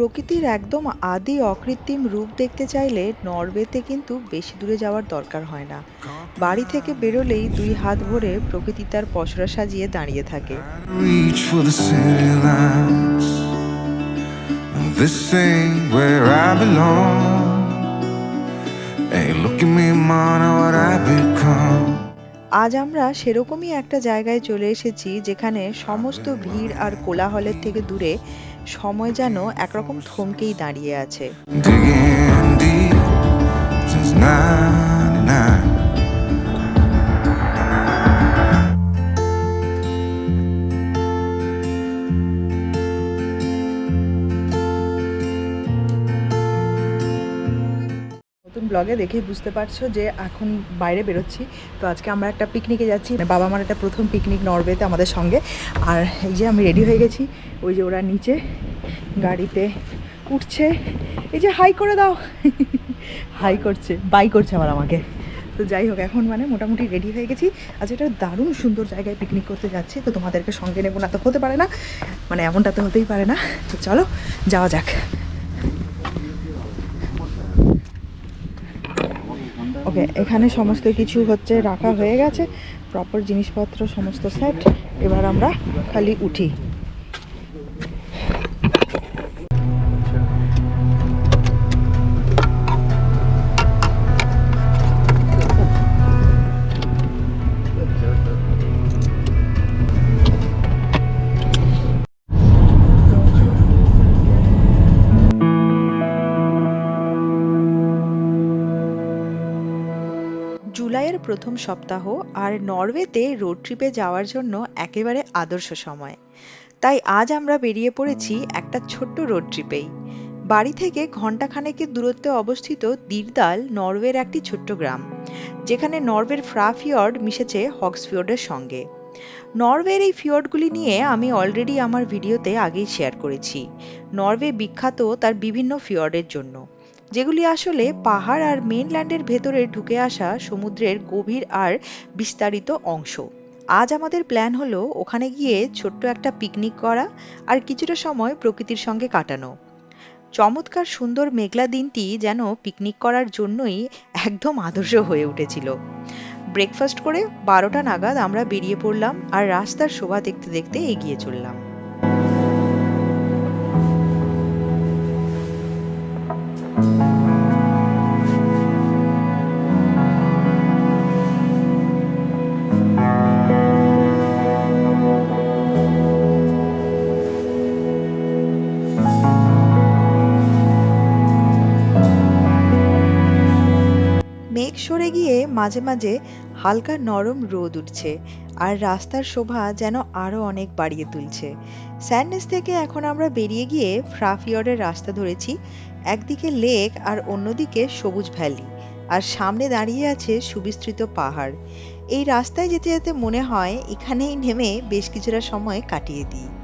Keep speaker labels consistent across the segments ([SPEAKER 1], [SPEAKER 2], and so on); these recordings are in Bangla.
[SPEAKER 1] প্রকৃতির একদম আদি অকৃত্রিম রূপ দেখতে চাইলে নরওয়েতে কিন্তু বেশি দূরে যাওয়ার দরকার হয় না বাড়ি থেকে বেরোলেই দুই হাত ভরে প্রকৃতি তার পসরা সাজিয়ে দাঁড়িয়ে থাকে
[SPEAKER 2] reach for the city lights. This ain't where I belong. Hey, look at me, man, what I've become.
[SPEAKER 1] আজ আমরা সেরকমই একটা জায়গায় চলে এসেছি যেখানে সমস্ত ভিড় আর কোলাহলের থেকে দূরে সময় যেন একরকম থমকেই দাঁড়িয়ে আছে। ব্লগে দেখে বুঝতে পারছ যে এখন বাইরে বেরোচ্ছি। তো আজকে আমরা একটা পিকনিকে যাচ্ছি। মানে বাবা মার একটা প্রথম পিকনিক নরওয়েতে আমাদের সঙ্গে। আর এই যে আমি রেডি হয়ে গেছি। ওই যে ওরা নিচে গাড়িতে উঠছে। এই যে হাই করে দাও। হাই করছে। বাই করছে আবার আমাকে। তো যাই হোক, এখন মানে মোটামুটি রেডি হয়ে গেছি। আজ এটা দারুণ সুন্দর জায়গায় পিকনিক করতে যাচ্ছি। তো তোমাদেরকে সঙ্গে নেব না তো হতে পারে না। মানে এমনটা তো হতেই পারে না। তো চলো, যাওয়া যাক। ওকে এখানে সমস্ত কিছু হচ্ছে রাখা হয়ে গেছে। প্রপার জিনিসপত্র, সমস্ত সেট এবার আমরা খালি উঠি। প্রথম সপ্তাহ আর নরওয়েতে রোড ট্রিপে যাওয়ার জন্য একেবারে আদর্শ সময়। তাই আজ আমরা বেরিয়ে পড়েছি একটা ছোট্ট রোড ট্রিপেই বাড়ি থেকে ঘন্টাখানেকের দূরত্বে অবস্থিত দিরদাল, নরওয়ের একটি ছোট্ট গ্রাম, যেখানে নরওয়ের ফ্রা ফিয়র্ড মিশেছে হক্সফিয়র্ডের সঙ্গে। নরওয়ের এই ফিয়র্ডগুলি নিয়ে আমি অলরেডি আমার ভিডিওতে আগেই শেয়ার করেছি। নরওয়ে বিখ্যাত তার বিভিন্ন ফিয়র্ডের জন্য। যেগুলি আসলে পাহাড় আর মেনল্যান্ডের ভেতরে ঢুকে আসা সমুদ্রের গভীর আর বিস্তারিত অংশ। আজ আমাদের প্ল্যান হলো ওখানে গিয়ে ছোট্ট একটা পিকনিক করা আর কিছুটা সময় প্রকৃতির সঙ্গে কাটানো। চমৎকার সুন্দর মেঘলা দিনটি যেন পিকনিক করার জন্যই একদম আদর্শ হয়ে উঠেছিল। ব্রেকফাস্ট করে বারোটা নাগাদ আমরা বেরিয়ে পড়লাম আর রাস্তার শোভা দেখতে দেখতে এগিয়ে চললাম। মেঘ সরে গিয়ে মাঝে মাঝে হালকা নরম রোদ উঠছে, আর রাস্তার শোভা যেন আরও অনেক বাড়িয়ে তুলছে। স্যান্ডেস থেকে এখন আমরা বেরিয়ে গিয়ে ফ্রাফিয়র্ডের রাস্তা ধরেছি একদিকে লেক আর অন্যদিকে সবুজ ভ্যালি, আর সামনে দাঁড়িয়ে আছে সুবিস্তৃত পাহাড়। এই রাস্তায় যেতে যেতে মনে হয় এখানেই নেমে বেশ কিছুটা সময় কাটিয়ে দিই।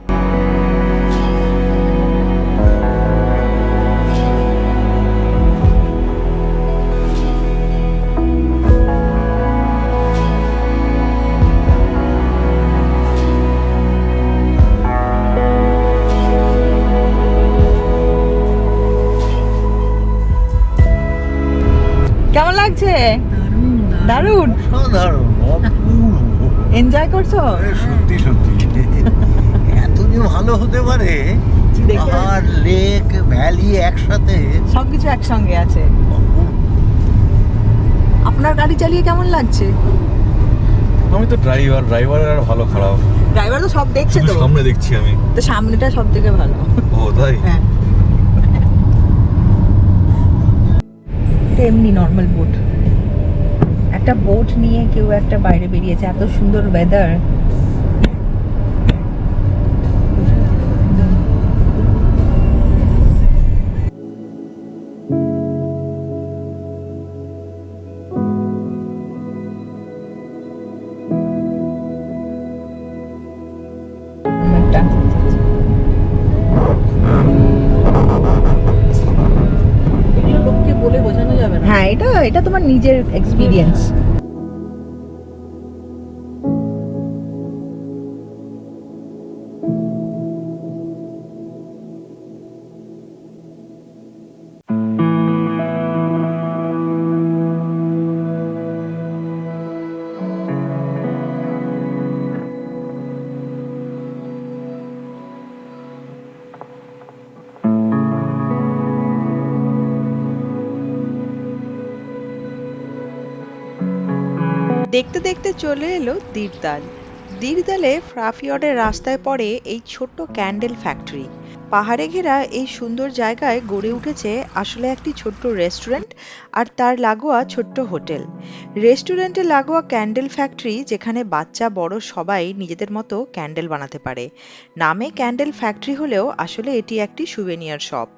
[SPEAKER 1] লাগছে দারুণ।
[SPEAKER 3] সাধারণ অপূর্ব
[SPEAKER 1] এনজয় করছ
[SPEAKER 3] সত্যি সত্যি। এত যে ভালো হতে পারে পাহাড় লেক ভ্যালি একসাথে।
[SPEAKER 1] সবকিছু একসঙ্গে আছে। আপনার গাড়ি চালিয়ে কেমন লাগছে?
[SPEAKER 4] আমি তো ড্রাইভার ড্রাইভারের আর ভালো খারাপ।
[SPEAKER 1] ড্রাইভার তো সব দেখছে তো।
[SPEAKER 4] সামনে দেখছি আমি।
[SPEAKER 1] তো সামনেটা সব থেকে ভালো।
[SPEAKER 4] ও তাই?
[SPEAKER 1] হ্যাঁ। এমনি নর্মাল বোট একটা বোট নিয়ে কেউ একটা বাইরে বেরিয়েছে এত সুন্দর ওয়েদার
[SPEAKER 5] লোককে বলে বোঝানো যাবে
[SPEAKER 1] হ্যাঁ এটা এটা তোমার নিজের এক্সপিরিয়েন্স দেখতে দেখতে চলে এলো দীরদাল। দীরদালে ফ্রাফিয়ডের রাস্তায় পড়ে এই ছোট্ট ক্যান্ডেল ফ্যাক্টরি। পাহাড়ে ঘেরা এই সুন্দর জায়গায় গড়ে উঠেছে আসলে একটি ছোট্ট রেস্টুরেন্ট আর তার লাগোয়া ছোট্ট হোটেল। রেস্টুরেন্টে লাগোয়া ক্যান্ডেল ফ্যাক্টরি যেখানে বাচ্চা, বড় সবাই নিজেদের মতো ক্যান্ডেল বানাতে পারে। নামে ক্যান্ডেল ফ্যাক্টরি হলেও আসলে এটি একটি সুভেনিয়ার শপ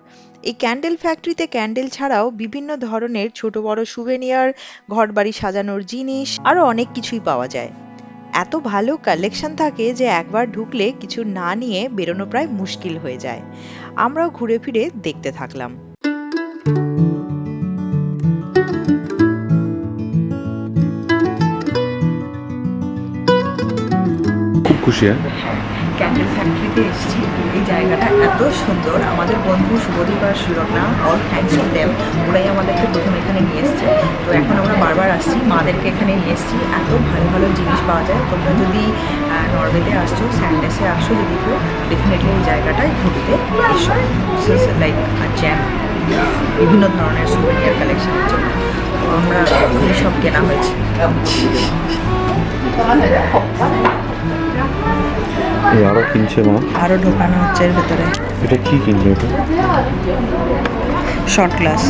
[SPEAKER 1] এই ক্যান্ডেল ফ্যাক্টরিতে ক্যান্ডেল ছাড়াও বিভিন্ন ধরনের ছোট বড় সুভেনিয়ার ঘরবাড়ি সাজানোর জিনিস আরও অনেক কিছুই পাওয়া যায়। এত ভালো কালেকশন থাকে যে একবার ঢুকলে কিছু না নিয়ে বেরোনো প্রায় মুশকিল হয়ে যায়। আমরাও ঘুরে ফিরে দেখতে থাকলাম।
[SPEAKER 4] খুব খুশি হ্যাঁ?
[SPEAKER 5] ক্যান্ডেল ফ্যাক্টরিতে এসেছি। জায়গাটা এত সুন্দর। আমাদের বন্ধু শুভদীপ আর সুরক্ষা অল থ্যাঙ্কস টু দেম ওরাই আমাদেরকে প্রথম এখানে নিয়ে এসছে। তো এখন আমরা বারবার আসছি, মাদেরকে এখানে নিয়ে এসছি। এত ভালো ভালো জিনিস পাওয়া যায়। তোমরা যদি নরওয়েতে আসছো, স্যান্ডেসে আসো যদি কেউ ডেফিনেটলি এই জায়গাটায় ঘুরতে এসো। লাইক জ্যাম বিভিন্ন ধরনের সুভেনিয়ার কালেকশনের জন্য। তো আমরা এই সব কেনা হয়েছে।
[SPEAKER 4] এই আরও কিনছে মা।
[SPEAKER 5] আরও ঢোকানো হচ্ছে এর ভেতরে।
[SPEAKER 4] এটা কি কিনবে এটা?
[SPEAKER 5] শর্ট ক্লাস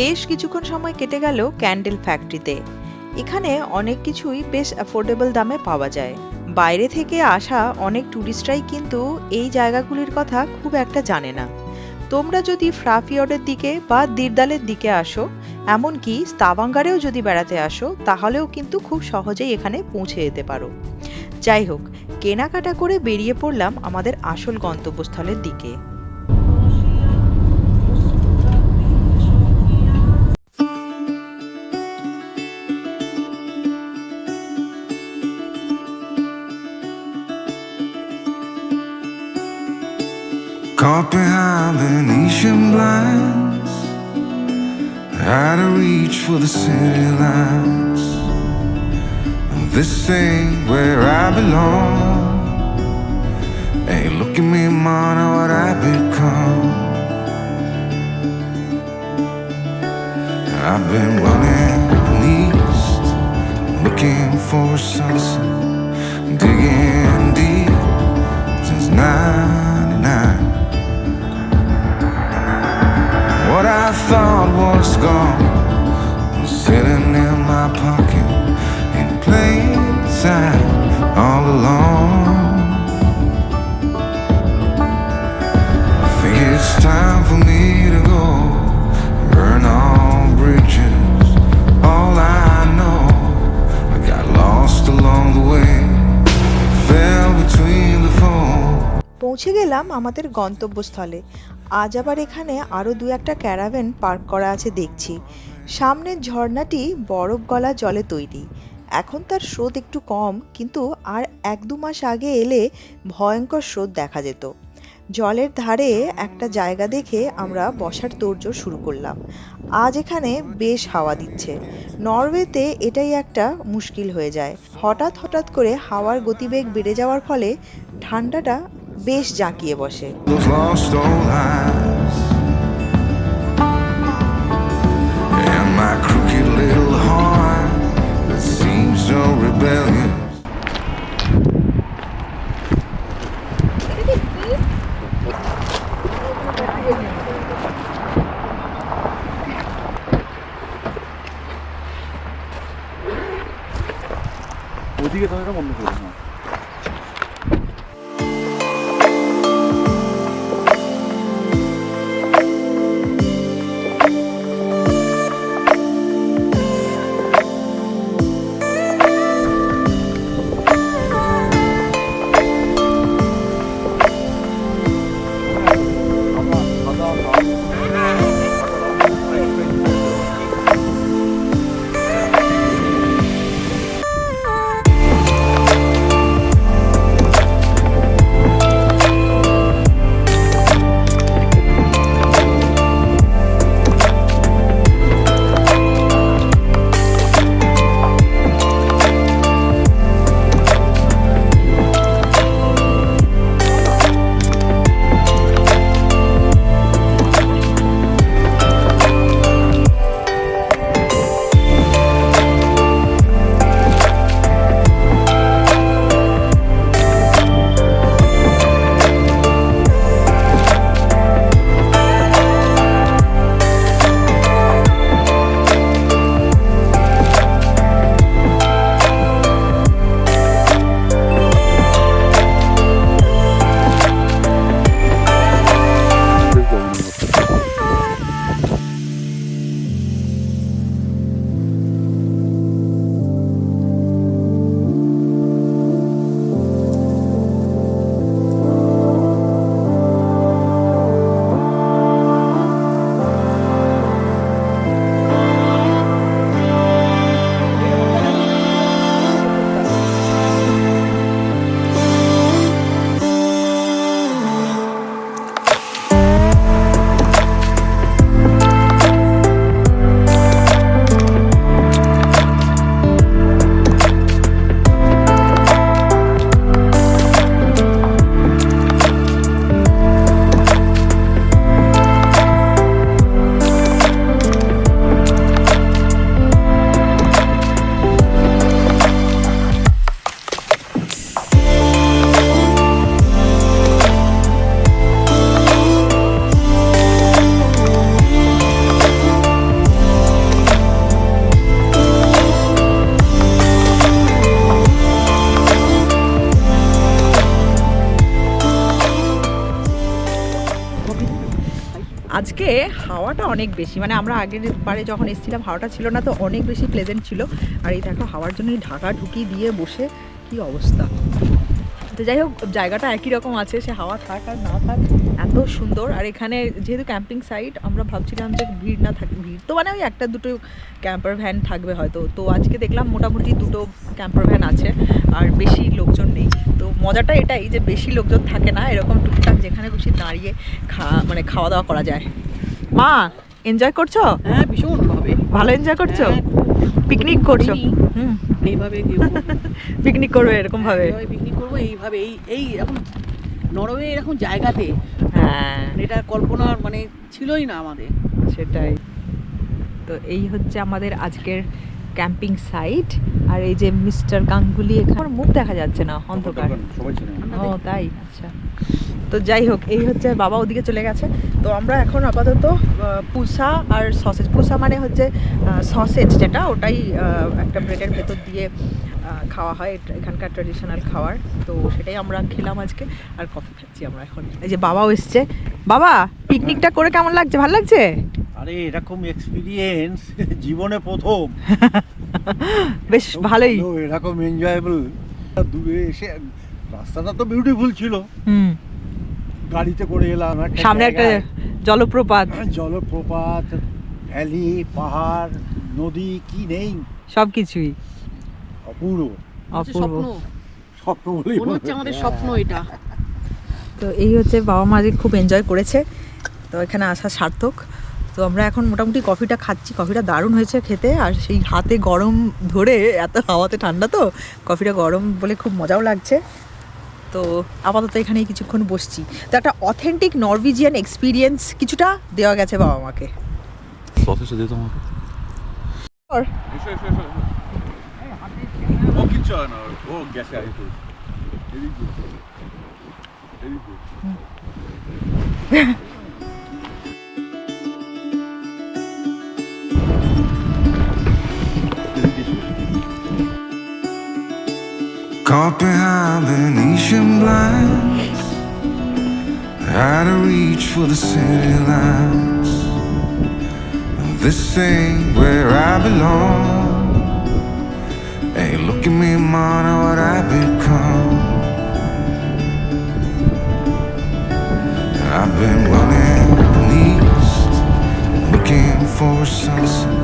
[SPEAKER 1] বেশ কিছুক্ষণ সময় কেটে গেল ক্যান্ডেল ফ্যাক্টরিতে। এখানে অনেক কিছুই বেশ অ্যাফোর্ডেবল দামে পাওয়া যায়। বাইরে থেকে আসা অনেক ট্যুরিস্টরাই কিন্তু এই জায়গাগুলির কথা খুব একটা জানে না। তোমরা যদি ফ্রাফিয়ডের দিকে বা দিরদালের দিকে আসো, এমনকি স্তাভাঙ্গারেও যদি বেড়াতে আসো, তাহলেও কিন্তু খুব সহজেই এখানে পৌঁছে যেতে পারো। যাই হোক, কেনাকাটা করে বেরিয়ে পড়লাম আমাদের আসল গন্তব্যস্থলের দিকে।
[SPEAKER 2] Caught behind Venetian blinds, out of reach for the city lights. This ain't where I belong. Hey, look at me, man, what I become. I've been running east, looking for a sunset, digging deep since '99. Thought was gone
[SPEAKER 1] গেলাম আমাদের গন্তব্যস্থলে। আজ আবার এখানে আরও দু একটা ক্যারাভেন পার্ক করা আছে দেখছি। সামনের ঝর্ণাটি বরফ গলা জলে তৈরি। এখন তার স্রোত একটু কম, কিন্তু আর এক দু মাস আগে এলে ভয়ঙ্কর স্রোত দেখা যেত। জলের ধারে একটা জায়গা দেখে আমরা বসার তোড়জোড় শুরু করলাম। আজ এখানে বেশ হাওয়া দিচ্ছে। নরওয়েতে এটাই একটা মুশকিল হয়ে যায়। হঠাৎ হঠাৎ করে হাওয়ার গতিবেগ বেড়ে যাওয়ার ফলে ঠান্ডাটা বেশ জাঁকিয়ে বসে।
[SPEAKER 4] ওদিকে তো এটা বন্ধ করে না
[SPEAKER 5] অনেক বেশি। মানে আমরা আগের বারে যখন এসেছিলাম, হাওয়াটা ছিল না তো অনেক বেশি প্লেজেন্ট ছিল। আর এই দেখো, হাওয়ার জন্য ঢাকা ঢুকি দিয়ে বসে কি অবস্থা। তো যাই হোক, জায়গাটা একই রকম আছে, সে হাওয়া থাক আর না থাক, এত সুন্দর। আর এখানে যেহেতু ক্যাম্পিং সাইট আমরা ভাবছিলাম যে ভিড় না থাকে, ভিড় তো মানে ওই একটা দুটো ক্যাম্পার ভ্যান থাকবে হয়তো। তো আজকে দেখলাম মোটামুটি দুটো ক্যাম্পার ভ্যান আছে, আর বেশি লোকজন নেই। তো মজাটা এটাই যে বেশি লোকজন থাকে না, এরকম টুকটাক যেখানে খুশি দাঁড়িয়ে খা মানে খাওয়া দাওয়া করা যায়। মা এনজয় করছ?
[SPEAKER 6] হ্যাঁ ভীষণ ভাবে
[SPEAKER 5] ভালো এনজয় করছ?
[SPEAKER 6] হ্যাঁ,
[SPEAKER 5] পিকনিক করছ? হুম।
[SPEAKER 6] এইভাবে
[SPEAKER 5] পিকনিক করবে এরকম ভাবে
[SPEAKER 6] পিকনিক করব এইভাবে এই এই এরকম নরওয়ে এরকম জায়গাতে।
[SPEAKER 5] হ্যাঁ।
[SPEAKER 6] এটা কল্পনা মানে ছিলই না আমাদের।
[SPEAKER 5] সেটাই। তো এই হচ্ছে আমাদের আজকের ক্যাম্পিং সাইট আর এই যে মিস্টার গাঙ্গুলি এখানে মুখ দেখা যাচ্ছে না অন্ধকার। ও তাই? আচ্ছা। তো যাই হোক এই হচ্ছে বাবা ওদিকে চলে গেছে। তো আমরা এখন আপাতত পুষা আর সসেজ। পুসা মানে হচ্ছে সসেজ যেটা ওটাই একটা ব্রেডের ভেতর দিয়ে খাওয়া হয়। এখানকার ট্রেডিশনাল খাওয়ার। তো সেটাই আমরা খেলাম আজকে আর কফি খাচ্ছি আমরা এখন। এই যে বাবাও এসছে। বাবা পিকনিকটা করে কেমন লাগছে? ভালো লাগছে?
[SPEAKER 7] আরে এরকম এক্সপিরিয়েন্স জীবনে প্রথম।
[SPEAKER 5] বেশ ভালোই।
[SPEAKER 7] ভালো, এরকম এনজয়েবল দূরে এসে রাস্তাটা তো বিউটিফুল ছিল।
[SPEAKER 5] হুম।
[SPEAKER 7] গাড়িতে করে এলাম
[SPEAKER 5] সামনে একটা জলপ্রপাত।
[SPEAKER 7] জলপ্রপাত ভ্যালি পাহাড় নদী কি নেই?
[SPEAKER 5] সব কিছুই।
[SPEAKER 7] অপূর্ব।
[SPEAKER 5] অপূর্ব।
[SPEAKER 6] স্বপ্ন।
[SPEAKER 7] বলেই
[SPEAKER 6] মনে হচ্ছে আমাদের স্বপ্ন এটা।
[SPEAKER 5] তো এই হচ্ছে বাবা মা খুব এনজয় করেছে। তো এখানে আসা সার্থক। তো আমরা এখন মোটামুটি কফিটা খাচ্ছি। কফিটা দারুণ হয়েছে খেতে। আর সেই হাতে গরম ধরে এত হাওয়াতে ঠান্ডা তো কফিটা গরম বলে খুব মজাও লাগছে। তো আপাতত এখানেই কিছুক্ষণ বসছি। তো একটা অথেন্টিক নরভিজিয়ান এক্সপিরিয়েন্স কিছুটা দেওয়া গেছে বাবা মাকে।
[SPEAKER 4] আমাকে ও
[SPEAKER 2] Caught behind Venetian blinds. Out of reach for the city lights This ain't where I belong. Hey, look at me, man, what I've become. I've been running east Looking for a sunset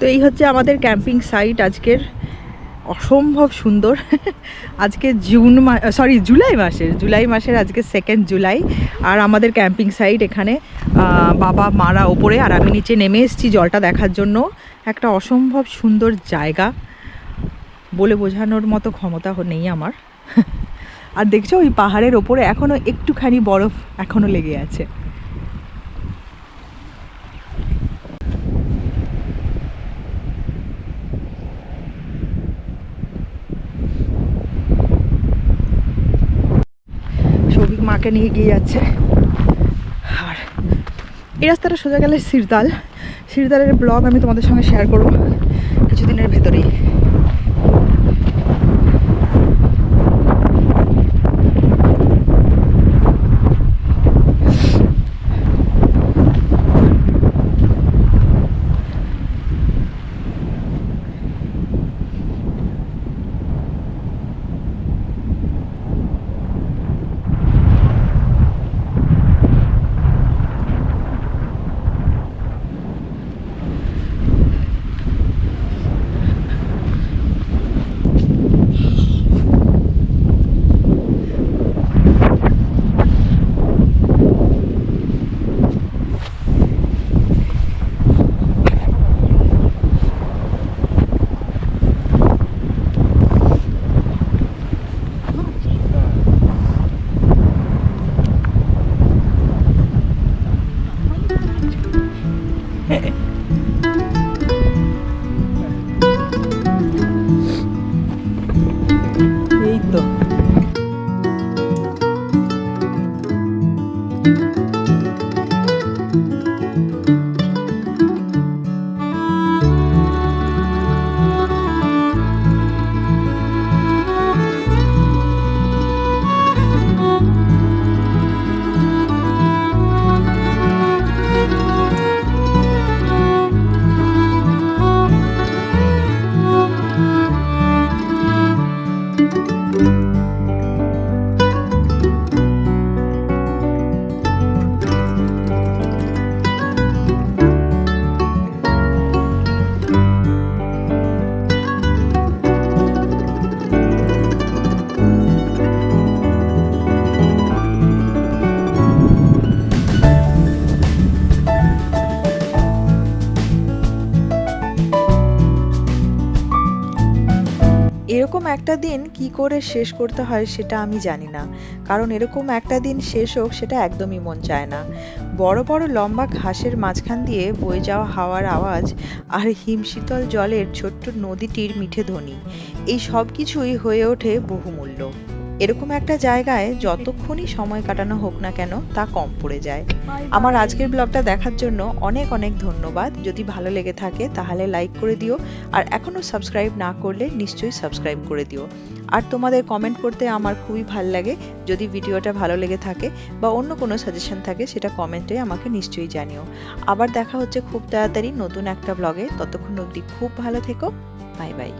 [SPEAKER 5] তো এই হচ্ছে আমাদের ক্যাম্পিং সাইট আজকের। অসম্ভব সুন্দর। আজকে জুন সরি, জুলাই মাসের। জুলাই মাসের আজকে সেকেন্ড জুলাই। আর আমাদের ক্যাম্পিং সাইট এখানে বাবা, মারা ওপরে। আর আমি নিচে নেমে এসেছি জলটা দেখার জন্য। একটা অসম্ভব সুন্দর জায়গা। বলে বোঝানোর মতো ক্ষমতা নেই আমার। আর দেখছ, ওই পাহাড়ের ওপরে এখনও একটুখানি বরফ এখনও লেগে আছে। মাকে নিয়ে গিয়ে যাচ্ছে। আর এই রাস্তাটা সোজা গেলে সিরদাল শিরদালের ব্লগ আমি তোমাদের সঙ্গে শেয়ার করব কিছুদিনের ভেতরেই।
[SPEAKER 1] একটা দিন কি করে শেষ করতে হয় সেটা আমি জানি না। কারণ এরকম একটা দিন শেষ হোক সেটা একদমই মন চায় না। বড় বড় লম্বা ঘাসের মাঝখান দিয়ে বয়ে যাওয়া হাওয়ার আওয়াজ আর হিমশীতল জলের ছোট্ট নদীটির মিঠে ধ্বনি, এই সব কিছুই হয়ে ওঠে বহুমূল্য। এরকম একটা জায়গায় যতক্ষণই সময় কাটানো হোক না কেন, তা কম পড়ে যায়। আমার আজকের ব্লগটা দেখার জন্য অনেক অনেক ধন্যবাদ। যদি ভালো লেগে থাকে, তাহলে লাইক করে দিও। আর এখনও সাবস্ক্রাইব না করলে নিশ্চয়ই সাবস্ক্রাইব করে দিও। আর তোমাদের কমেন্ট করতে আমার খুবই ভালো লাগে। যদি ভিডিওটা ভালো লেগে থাকে বা অন্য কোনো সাজেশন থাকে, সেটা কমেন্টে আমাকে নিশ্চয়ই জানিও। আবার দেখা হচ্ছে খুব তাড়াতাড়ি নতুন একটা ব্লগে। ততক্ষণ অবধি খুব ভালো থেকো। Bye bye.